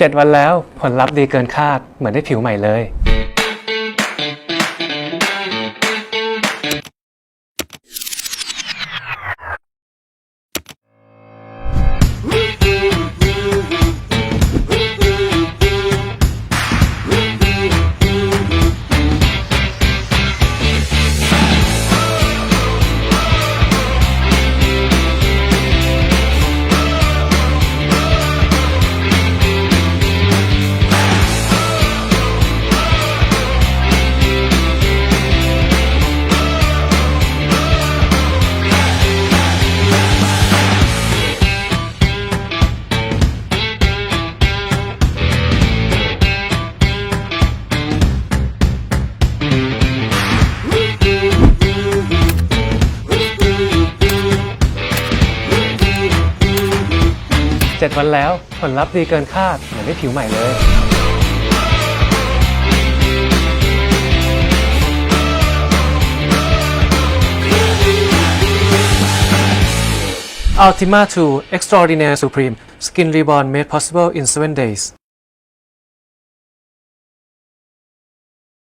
7 วันแล้วผลลัพธ์ดีเกินคาดเหมือนได้ผิวใหม่เลย 7 วันแล้ว ผลลัพธ์ดีเกินคาด เหมือนได้ผิวใหม่เลย Ultima 2 Extraordinary Supreme Skin Reborn made possible in 7 days